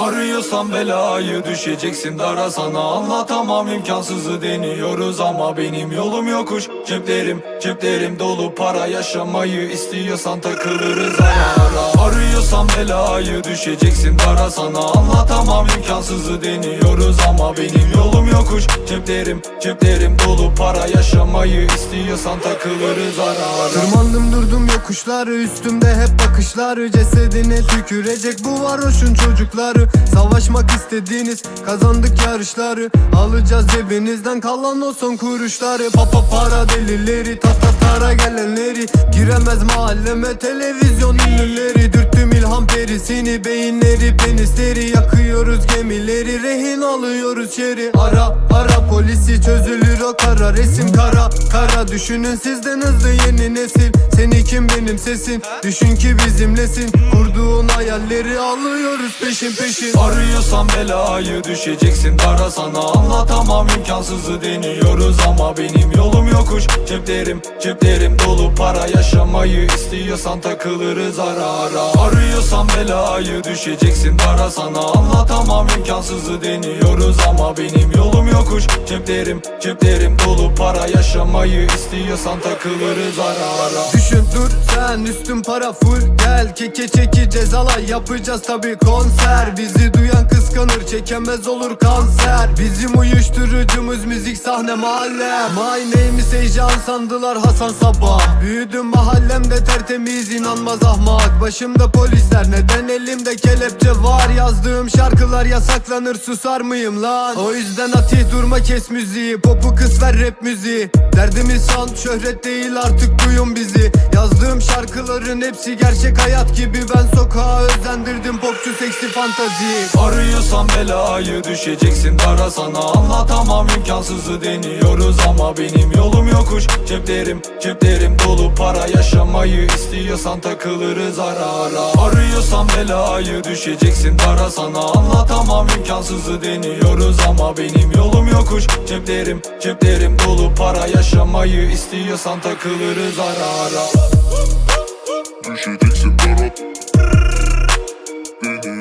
Arıyorsan belayı düşeceksin dara. Sana Anlatamam imkansızı deniyoruz ama benim yolum yokuş. Ceplerim ceplerim dolu para yaşamayı istiyorsan takılırız ara Arıyorsan belayı düşeceksin dara. Sana Anlatamam imkansızı deniyoruz ama benim yolum yokuş. Ceplerim ceplerim dolu para yaşamayı istiyorsan takılırız ara ara. Tırmandım durdum yokuşları üstümde hep bakışları Cesedine tükürecek bu varoşun çocukları Savaşmak istediğiniz kazandık yarışları. Alacağız cebinizden kalan o son kuruşları. Papa para delileri ta ta tara gelenleri. Giremez mahalleme televizyon ünlüleri. Dürttüm ilham perisini beyinleri penisleri Yakıyoruz şeri Ara ara polisi çözülür o kara. Resim kara Kara. Düşünün sizden hızlı yeni nesil. Seni kim benim sesin Düşün ki bizimlesin. Kurduğun hayalleri alıyoruz peşin peşin. Arıyorsan belayı düşeceksin. Dara sana Anlatamam. İmkansızı deniyoruz ama benim yolum yokuş. Ceplerim ceplerim dolu. Para yaşamayı istiyorsan takılırız ara ara Arıyorsan belayı düşeceksin dara sana Anlatamam. İmkansızı deniyoruz ama benim yolum yokuş. Ceplerim ceplerim dolu para yaşamayı istiyorsan takılırız ara ara. Düşün dur sen üstün para full. Gel keke çekeceğiz alay yapacağız tabi konser. Bizi duyan kıskanır çekemez olur kanser. Bizim uyuşturucumuz müzik sahne mahalle. My name is Heyecan sandılar Hasan Sabah. Büyüdüm mahallemde tertemiz inanmaz ahmak. Başımda polisler neden elimde kelepçe var? Yazdığım şarkılar yasaklanır susar mıyım lan? O yüzden Atih durma kes müziği. Popu kız ver rap müziği. Derdimiz san şöhret değil artık duyun bizi. Yazdığım şarkıların hepsi gerçek hayat gibi. Ben sokağa özendirdim popçu seksi fantazi. Arıyorsan belayı düşeceksin dara sana. Anlatamam imkansızı deniyoruz ama benim yolum yokuş. Ceplerim ceplerim dolu para yaşamayı istiyorsan takılırız ara ara. Arıyorsan belayı düşeceksin dara sana. Anlatamam imkansızı deniyoruz ama benim yolum yokuş. Ceplerim ceplerim dolu para yaşamayı istiyorsan takılırız ara ara. Düşeceksin dara Música